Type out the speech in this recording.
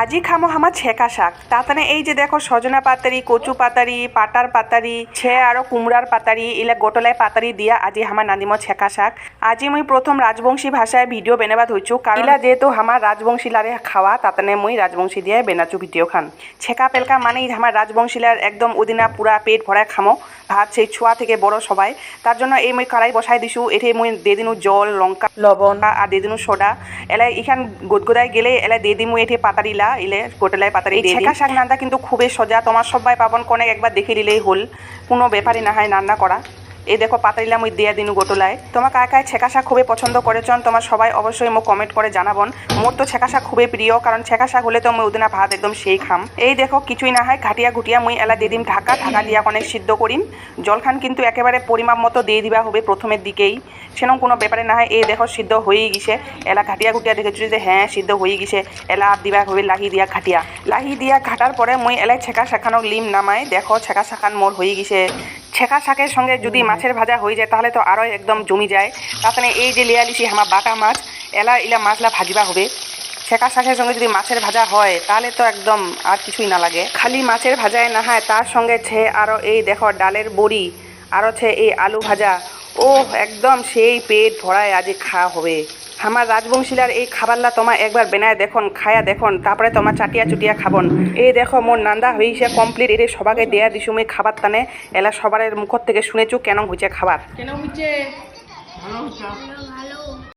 আজই খামো আমার ছেঁকা শাক। তাতানে এই যে দেখো সজনা পাতারি, কচু পাতারি, পাটার পাতারি, ছে আরও কুমড়ার পাতারি, ইলা গোটলাই পাতারি দিয়া আজি আমার নানিমো ছেঁকা শাক। আজি মুই প্রথম রাজবংশী ভাষায় ভিডিও বেনাবা ধুইছু কারণ ইলা যেহেতু আমার রাজবংশীলারে খাওয়া তাতানে মুই রাজবংশী দিয়ে বেনাচু ভিডিও খান। ছেঁকা পেলকা মানেই আমার রাজবংশীলার একদম উদিনা পুরা পেট ভরায় খামো, ভাত সেই ছোয়া থেকে বড় সবাই। তার জন্য এই মুই কড়াই বসাই দিছু এঠে মুই দিয়ে দিনু জল, লঙ্কা, লবণ আর দিয়ে দিনু সোডা। এলাই ইখান গোদগোদায় গেলে এলাই দিয়ে দিমু এঠে পাতারিলা ইলে কোটেলায় পাতারি এই ছেঁকা শাক রান্না কিন্তু খুবই সোজা তোমার সবাই পাবন কোনে একবার দেখে দিলেই হল। কোনো ব্যাপারই না হয় রান্না করা। এই দেখো পাতারিলা মুই দিয়ে দিনু গোটলায় তোমার কায় কায় ছেঁকা শাক খুবই পছন্দ করেছন, তোমার সবাই অবশ্যই মোক কমেন্ট করে জানাবন। মোর তো ছেঁকা শাক খুবই প্রিয়, কারণ ছেঁকা শাক হলে তো মুই উদিনা ভাত একদম সেই খাম। এই দেখো, কিছুই না হয়, ঘাটিয়া ঘুটিয়া মুই এলা দিয়ে দিম, ঢাকা ঢাকা দিয়া অনেক সিদ্ধ করিম। জলখান কিন্তু একেবারে পরিমাপ মতো দিয়ে দিবা হবে প্রথমের দিকেই। সেরকম কোনো ব্যাপারে না হয়, এই দেখো সিদ্ধ হয়েই গেছে। এলা ঘাটিয়া ঘুটিয়া দেখেছি যে হ্যাঁ সিদ্ধ হয়ে গেছে। এলা আর দিবা হবে লাহি দিয়া ঘাটিয়া। লাহি দিয়া ঘাটার পরে মুই এলাই ছেঁকা শাখানো লিম নামাই। দেখো ছেঁকা শাখান মোর হয়ে গেছে। ছেঁকা শাকের সঙ্গে যদি মাছের ভাজা হয়ে যায়, তাহলে তো আরও একদম জমি যায়। তাতে এই যে লিয়ালিছি আমার বাটা মাছ, এলা ইলা মাছলা ভাজিবা হবে। ছেঁকা শাকের সঙ্গে যদি মাছের ভাজা হয়, তাহলে তো একদম আর কিছুই না লাগে। খালি মাছের ভাজায় না হয়, তার সঙ্গে ছে আরও এই দেখো, ডালের বড়ি আরও ছে এই আলু ভাজা। ও একদম সেই পেট ভরায় আজ খাওয়া হবে। আমার রাজবংশীলার এই খাবারলা তোমা একবার বেনায় দেখুন, খায়া দেখুন, তারপরে তোমার চাটিয়া চুটিয়া খাবন। এই দেখো, মোর নান্দা হয়েছে কমপ্লিট এর সবাকে দেয়া দিছু খাবার টানে এলা সবার মুখর থেকে শুনেছু কেন হয়েছে খাবার। কেন হয়েছে